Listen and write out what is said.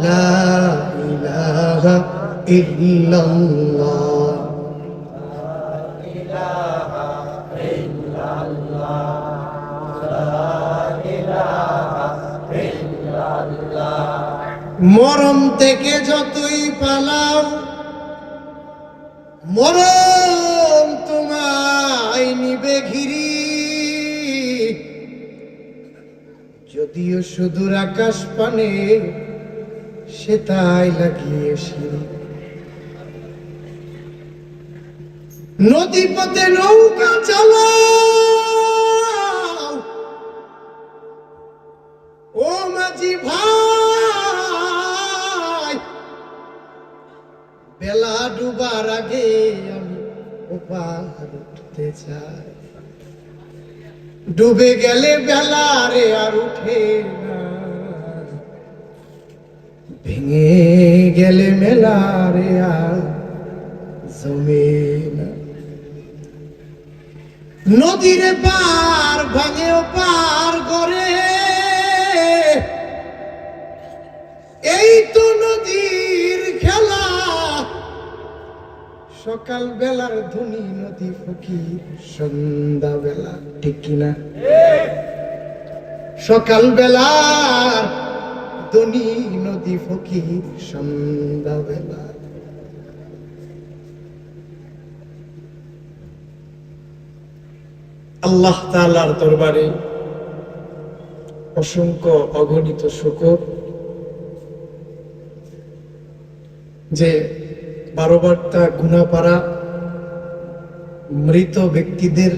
لا إله إلا الله মরম থেকে যতই পালাও মরম তোমায় নিবে ঘিরি যদিও সুদূর আকাশ পানে সে তাই লাগিয়ে নদী পথে নৌকা চালাও। ও মাঝি ভাই, বেলা ডুবার আগে আমি ওপার উঠতে চাই। ডুবে গেলে বেলা রে আর উঠে ভেঙে গেলে মেলা রে আর জমে নদীর পার ভাঙেও পার করে। এই তো নদীর খেলা। সকাল বেলার ধনী নদী ফকির সন্ধ্যা বেলা ঠিক কিনা? সকাল বেলার ধনী নদী ফকির সন্ধ্যা বেলা আল্লাহ তাআলার দরবারে অসংখ্য অগণিত শুকর যে বারো বার্তা গুনাপাড়া মৃত ব্যক্তিদের